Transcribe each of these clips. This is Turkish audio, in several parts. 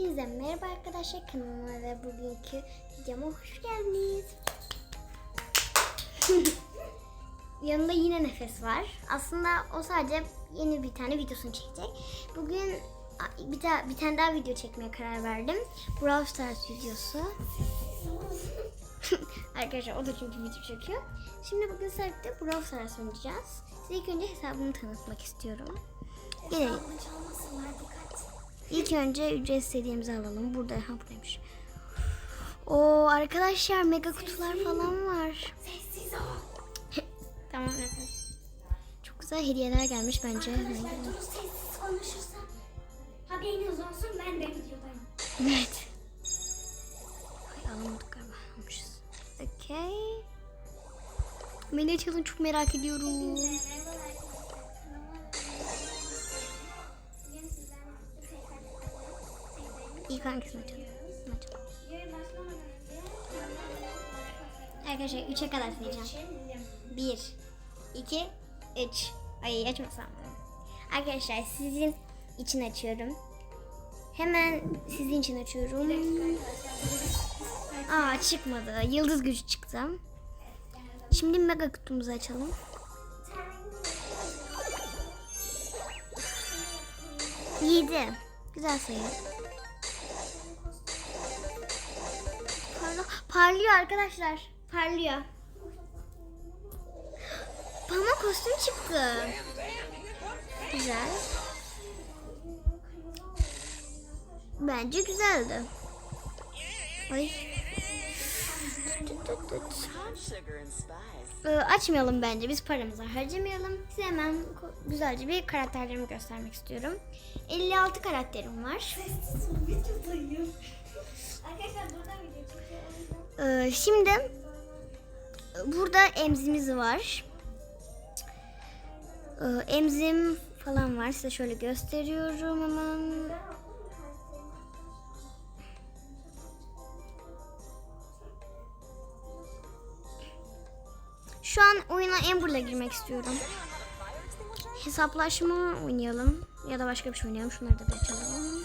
Hepinize merhaba arkadaşlar kanalıma ve bugünkü videoma hoş geldiniz. Yanında yine nefes var. Aslında o sadece yeni bir tane videosunu çekecek. Bugün bir, ta- bir tane daha video çekmeye karar verdim. Brawl Stars videosu. Arkadaşlar o da çünkü video çekiyor. Şimdi bugün sadece Brawl Stars oynayacağız. Size ilk önce hesabımı tanıtmak istiyorum. Gelelim. İlk önce ücretsiz hediyemizi alalım. Burada ha buradaymış. O arkadaşlar mega kutular falan var. Sessiz ol. tamam efendim. Çok güzel hediyeler gelmiş bence. Arkadaşlar. Duru sessiz konuşursa haberiniz olsun ben de videodayım. Evet. Ay alamadık galiba. Almışız. Okey. Açalım çok merak ediyorum. İlk hangisini açalım? Açalım. Arkadaşlar 3'e kadar sayacağım. geçelim. 1, 2, 3. Ay açmasam. Arkadaşlar sizin için açıyorum. Hemen sizin için açıyorum. Aa çıkmadı. Yıldız gücü çıktı. Şimdi mega kutumuzu açalım. Yedi. Güzel sayı. Parlıyor arkadaşlar. Parlıyor. Bana kostüm çıktı. Güzel. Bence güzeldi. Ay. And spice. Ee, açmayalım bence. Biz paramızı harcamayalım. Size hemen güzelce bir karakterlerimi göstermek istiyorum. 56 karakterim var. Ee, şimdi burada emzimiz var. Ee, emzim falan var. Size şöyle gösteriyorum hemen. Şu an oyuna Amber'la girmek istiyorum. Hesaplaşma oynayalım. Ya da başka bir şey oynayalım. Şunları da bir açalım.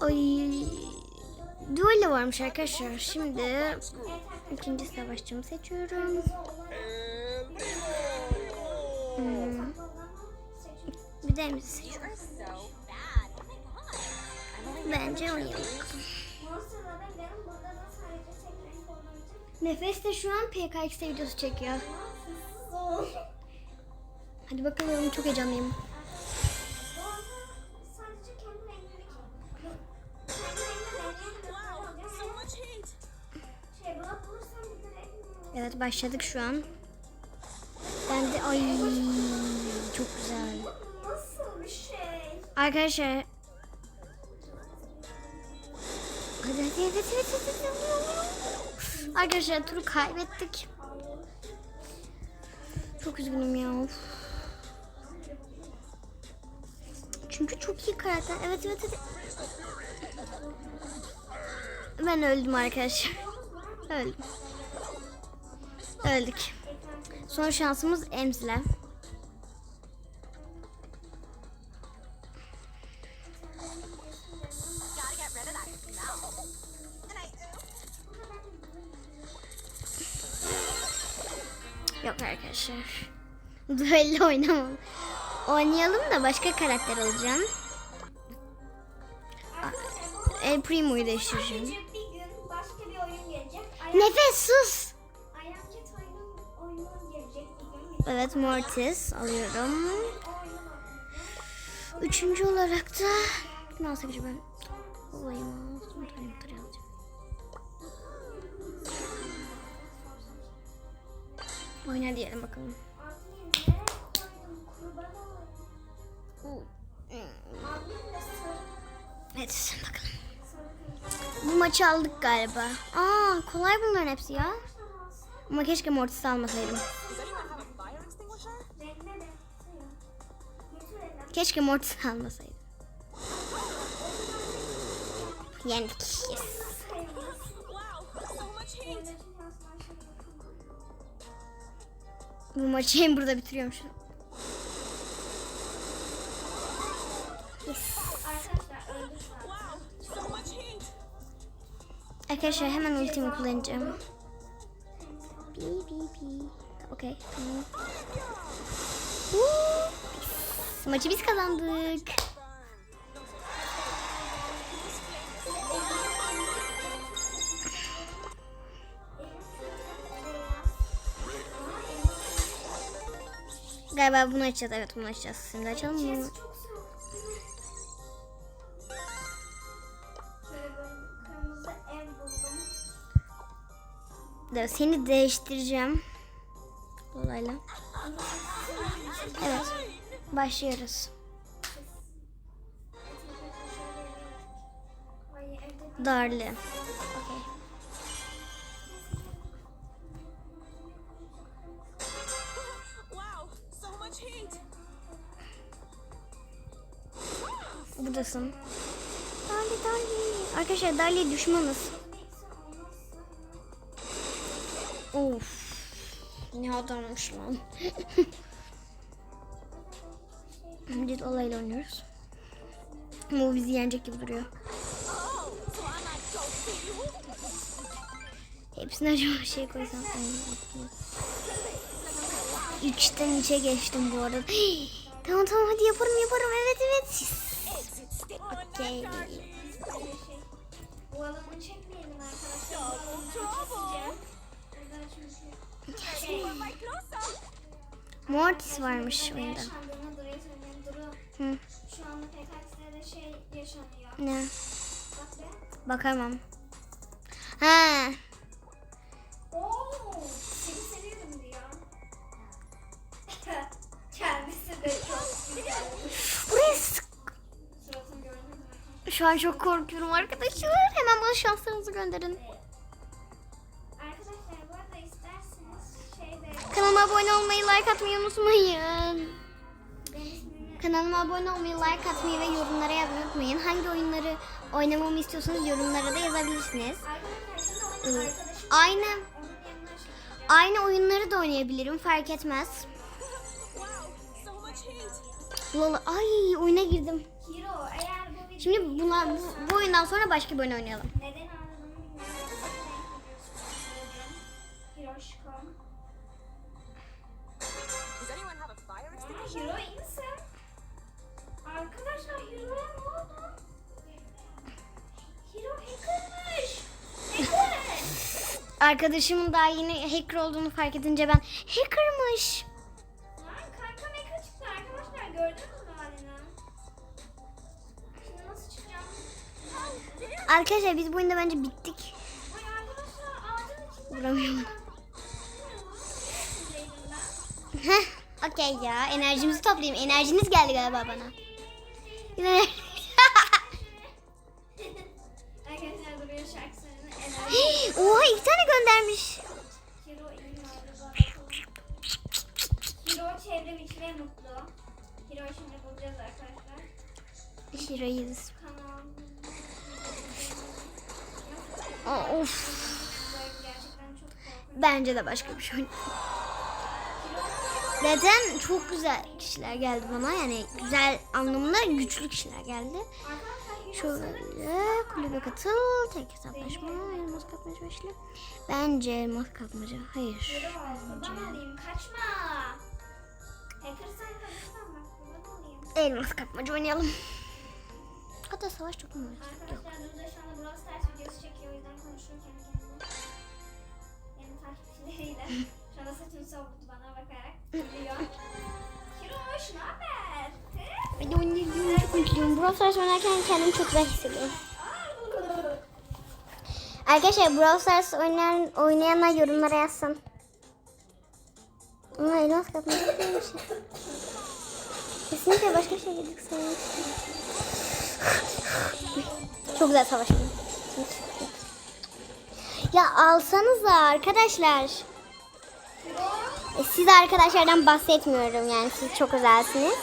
Ay Duello varmış arkadaşlar. Şimdi ikinci savaşçımı seçiyorum. Hmm. Bir de seçiyorum. Bence oynayalım. Nefes de şu an PKX videosu çekiyor. Hadi bakalım çok heyecanlıyım. Evet başladık şu an. Ben de ay çok güzel. Nasıl bir şey? Arkadaşlar. Hadi hadi evet evet evet. evet. Arkadaşlar turu kaybettik. Çok üzgünüm ya. Çünkü çok iyi karakter. Evet evet evet. Ben öldüm arkadaşlar. Öldüm. Öldük. Son şansımız Emz'le. Yok arkadaşlar. Duello oynamam. Oynayalım da başka karakter alacağım. El Primo'yu değiştireceğim. Nefes sus. Evet Mortis alıyorum. Üçüncü olarak da ne alsak acaba? Olayım Oyna diyelim bakalım. Evet bakalım. Bu maçı aldık galiba. Aa kolay bunların hepsi ya. Ama keşke Mortis'i almasaydım. Keşke Mortis'i almasaydım. Yendik. Yes. Bu maçı hem burada bitiriyormuş. Yes. Arkadaşlar hemen ultimi kullanacağım. Bi bi bi. Okey tamam. Maçı biz kazandık. Galiba bunu açacağız. Evet bunu açacağız. Şimdi açalım mı? Da seni değiştireceğim. Dolayla. Evet. Başlıyoruz. Darlı. Buradasın. Darlı Darlı. Arkadaşlar Darlı'ya düşmanız. Of. Ne adammış lan. Biz olayla oynuyoruz. O bizi yenecek gibi duruyor. Hepsine acaba şey koysam. Üçten içe geçtim bu arada. tamam tamam hadi yaparım yaparım. Evet şey. Bu alanı çekmeyelim arkadaşlar. Çünkü şey, right closer. Mortis varmış. Duru Hı. şu anda PKX'de şey yaşanıyor. Ne? Bak be. Bakamam. Ha. Oo, seni seviyorum diyor. Kendisi de çok güzel. Buraya Şu an çok korkuyorum arkadaşlar. Hemen bana şanslarınızı gönderin. Kanalıma abone olmayı, like atmayı unutmayın. Kanalıma abone olmayı, like atmayı ve yorumlara yazmayı unutmayın. Hangi oyunları oynamamı istiyorsanız yorumlara da yazabilirsiniz. Ee, Aynı aynı oyunları da oynayabilirim fark etmez. Lola ay oyuna girdim. Hero eğer Şimdi buna bu, bu oyundan sonra başka bir oyun oynayalım. neden ağladığını bilmiyorum. Hero misin? Arkadaşlar Hero'ya ne oldu? Hero hackermış. Hacker. Arkadaşımın daha yeni hacker olduğunu fark edince ben hackermış. Arkadaşlar biz bu oyunda bence bittik. Vuramıyorum. Heh, okey ya. Enerjimizi toplayayım. Enerjiniz geldi galiba bana. Yine. Oha iki tane göndermiş. Hero çevrim içi ve mutlu. Hero şimdi bulacağız arkadaşlar. Şiro'yuz. Of. Bence de başka bir şey. Zaten çok güzel kişiler geldi bana. Yani güzel anlamında güçlü kişiler geldi. Şöyle kulübe katıl. Tek hesaplaşma. Elmas kapmaca başla. Bence elmas kapmaca. Hayır. Olayım. Elmas kapmaca oynayalım. Hatta savaş çok mu var? Yok. Arkadaşlar Nurda şu anda Brawl Stars videosu çekiyor o yüzden konuşuyor kendi kendine. Yeni takipçileriyle. Şu anda saçını savurdu bana bakarak. Gülüyor. Kiroş ne haber? Hadi oynayayım. Çok mutluyum. Brawl Stars oynarken kendimi çok güzel hissediyorum. Arkadaşlar Brawl Stars oynayan, oynayanlar yorumlara yazsın. Ama elmas kapmaca bir şey. Kesinlikle başka şey yedik sanırım. Çok güzel savaştım. Ya alsanıza arkadaşlar. E, siz arkadaşlardan bahsetmiyorum yani siz çok özelsiniz.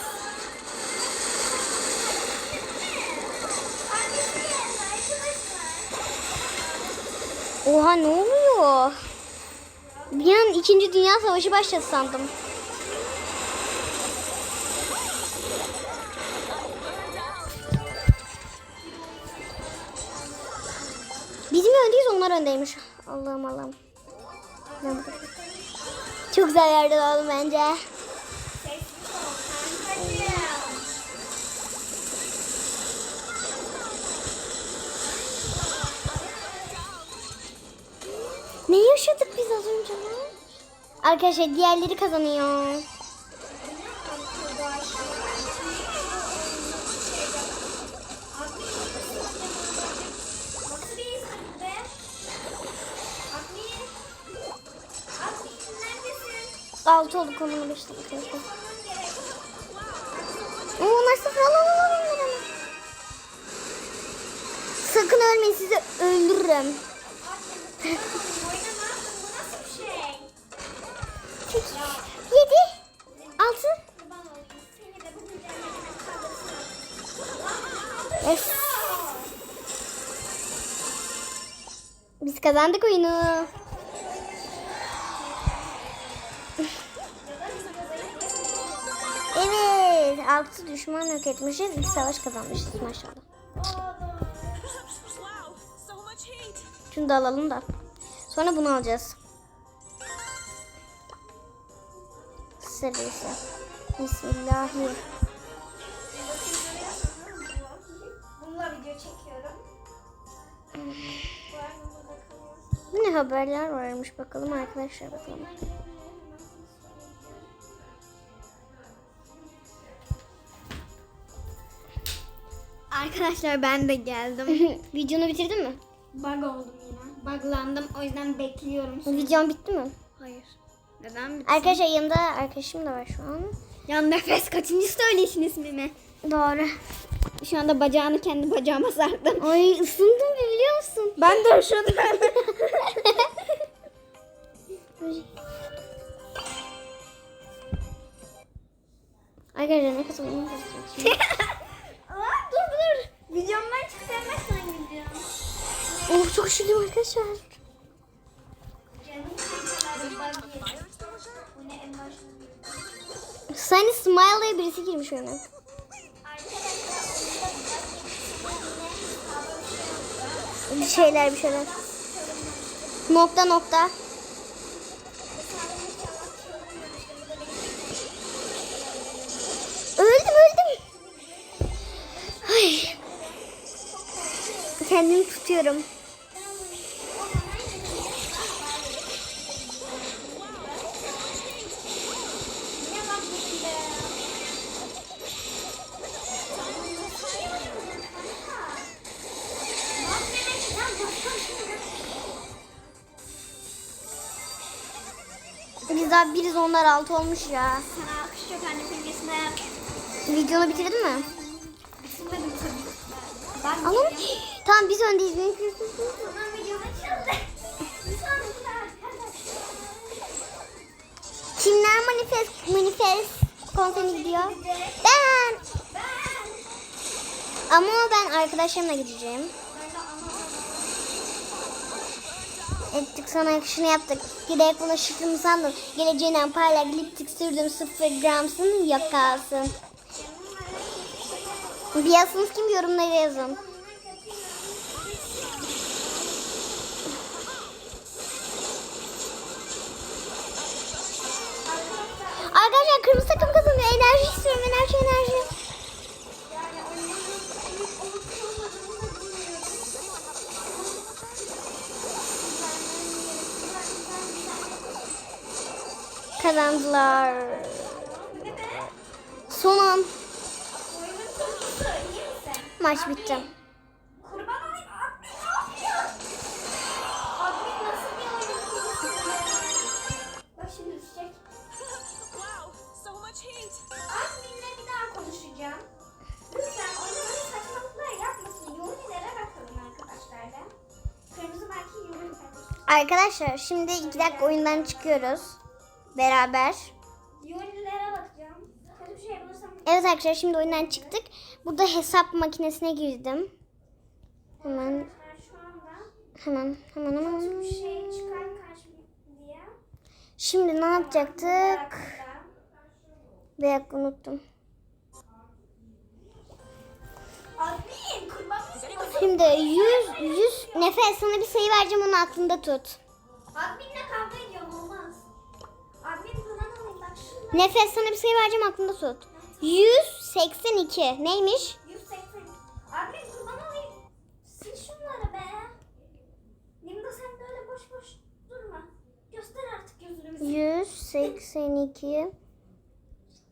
Oha ne oluyor? Bir an 2. Dünya Savaşı başladı sandım. Öndeymiş. Allah'ım Allah'ım. Çok güzel yerde oldum bence. Ne yaşadık biz az önce lan? Arkadaşlar diğerleri kazanıyor. 6 oldu konuma geçtim. Oo, onlar sıfır al al al onları. Sakın ölmeyin sizi öldürürüm. Yedi. Altı. Yes. Biz kazandık oyunu. Evet. Altı düşman yok etmişiz. İki savaş kazanmışız maşallah. Şunu da alalım da. Sonra bunu alacağız. Serisi. Bismillahirrahmanirrahim. Bununla video çekiyorum. Bu ne haberler varmış bakalım arkadaşlar bakalım. Arkadaşlar ben de geldim. Videonu bitirdin mi? Bug oldum yine. Buglandım o yüzden bekliyorum. Videon bitti mi? Hayır. Neden? Arkadaşlar yanımda arkadaşım da var şu an. Yan nefes kaçıncı söyleşin ismimi? Doğru. Şu anda bacağını kendi bacağıma sardım. Ay ısındım biliyor musun? Ben de üşüdüm. Arkadaşlar ne kadar oyun bozacak Aa, dur dur. Videomdan hemen sana gidiyorum. Oh çok üşüdüm arkadaşlar. Sunny Smile diye birisi girmiş oyuna. Bir şeyler bir şeyler. Nokta nokta. Tutuyorum. Biz daha biriz onlar altı olmuş ya. Sana alkış yok anne. Videonu bitirdin mi? Ben. Tamam biz öndeyiz. Benim. Kimler manifest manifest konserine gidiyor? Ben. Ama ben arkadaşlarımla gideceğim. Ettik sana yakışını yaptık. Giderek buna şıkkımı sandın. Geleceğinden parlak liptik sürdüm sıfır gramsın yok kalsın. Biliyorsunuz kim yorumlara yazın. Arkadaşlar kırmızı takım kazanıyor. Enerji istiyorum. Enerji enerji. Kazandılar. Son an maç bitti. Kurban olayım admin ne yapıyor? Admin nasıl bir oyun kurgusu? Bak şimdi düşecek. Wow, so much heat. Adminle bir daha konuşacağım. Lütfen oynamanın saçmalıklar yapmasın. Yorumlara bakalım arkadaşlar da. Kırmızı belki yorum kardeşim. Arkadaşlar şimdi iki dakika oyundan çıkıyoruz. Beraber. Yorumlara bakacağım. Kötü bir şey bulursam Evet arkadaşlar şimdi oyundan çıktık. Burada hesap makinesine girdim. Hemen hemen hemen hemen. Şimdi ne yapacaktık? Bir unuttum. Şimdi 100 100 nefes sana bir sayı vereceğim onu aklında tut. Adminle kavga ediyorum olmaz. Admin kurban olayım bak. Nefes sana bir sayı vereceğim aklında tut. 182 neymiş? 180. Admin kurban olayım. Sil şunları be. Limda sen böyle boş boş durma. Göster artık yüzünü bize. 182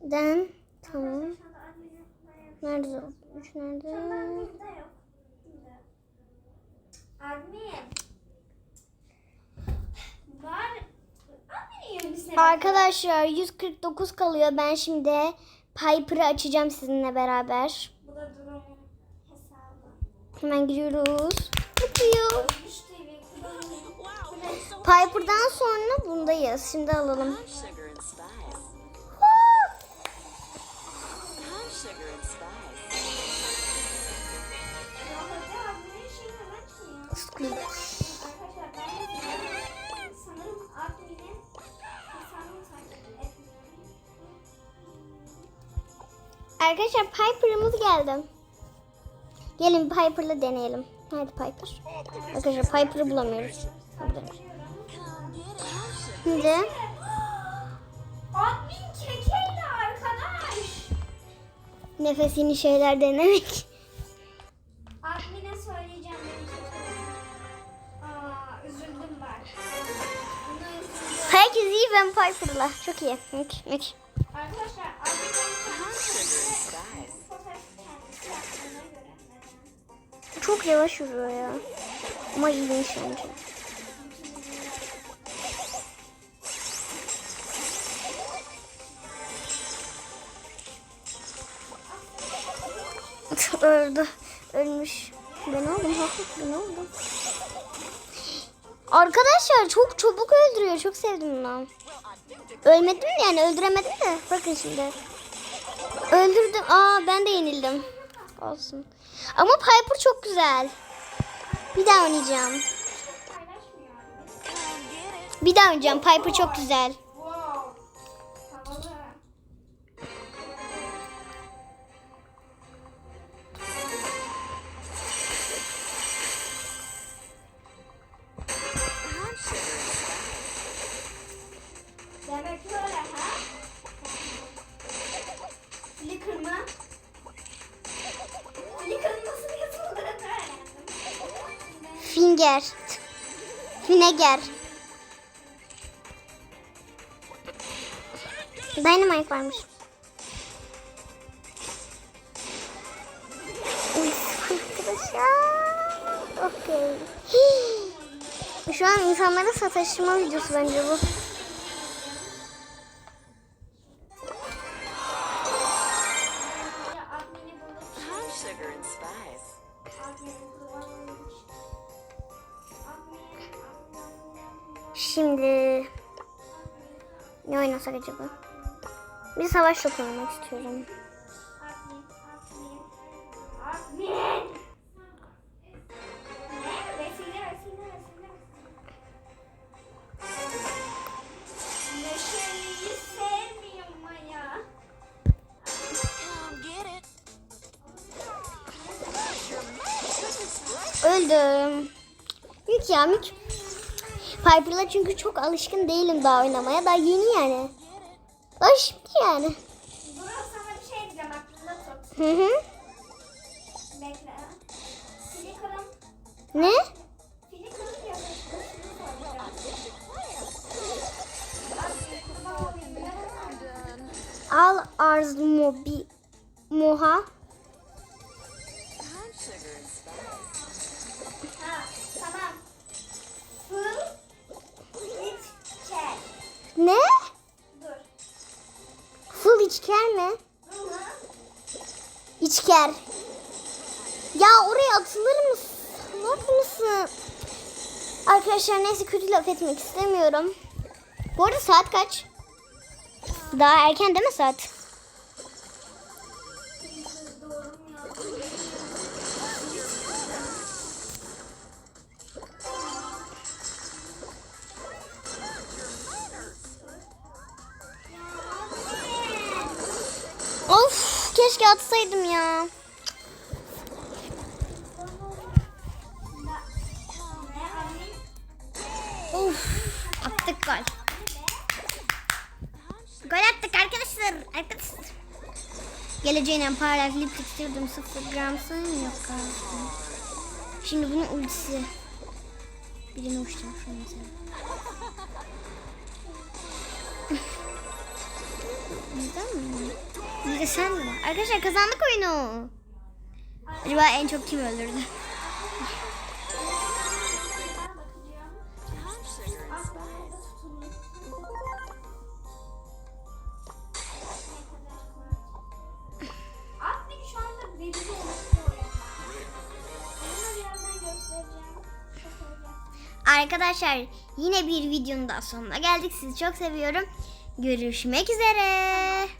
den tamam. Nerede? 3 Tamam, nerede? Arkadaşlar 149 kalıyor. Ben şimdi Piper'ı açacağım sizinle beraber. Bu da durumun hesabı. Hemen giriyoruz. Bakıyor. 3 TV kurban olayım. Wow, Bu ne? so much Piper'dan sonra bundayız. Şimdi alalım. Come Arkadaşlar Piper'ımız geldi. Gelin Piper'la deneyelim. Hadi Piper. Arkadaşlar Piper'ı bulamıyoruz. Şimdi Admin kekeyle arkadaş. nefes yeni şeyler denemek. Admin'e söyleyeceğim. Aa üzüldüm üzüldüm. Herkes iyi ben Piper'la. Çok iyi. Mük, mük. Arkadaşlar sugar Çok yavaş yürüyor ya. Ama iyiymiş bence. Öldü. Ölmüş. Ben oldum. Haklı ben oldum. Arkadaşlar çok çabuk öldürüyor. Çok sevdim bunu. Ölmedim yani öldüremedim de. Bakın şimdi. Öldürdüm. Aa ben de yenildim. Olsun. Ama Piper çok güzel. Bir daha oynayacağım. Bir daha oynayacağım. Piper çok güzel. Finger. Fineger. Dynamite varmış. Okey. Şu an insanlara sataşma videosu bence bu. Şimdi ne oynasak acaba? Bir savaş topu oynamak istiyorum. Çünkü çok alışkın değilim daha oynamaya. Daha yeni yani. Daha şimdi yani. Dur sana bir şey diyeceğim aklında tut. Hı hı. Bekle. Flickr'ın, Ne? Arkadaşlar neyse kötü laf etmek istemiyorum. Bu arada saat kaç? Daha erken değil mi saat? Of keşke atsaydım ya. Of attık gol. Gol attık arkadaşlar. Arkadaşlar. Geleceğine parlak lip istiyordum 0 gramsın yok galiba. Şimdi bunun ultisi. Birini uçtum şu mesela. Neden mi? Bir de sen mi? Arkadaşlar kazandık oyunu. Acaba en çok kim öldürdü? Arkadaşlar yine bir videonun daha sonuna geldik. Sizi çok seviyorum. Görüşmek üzere.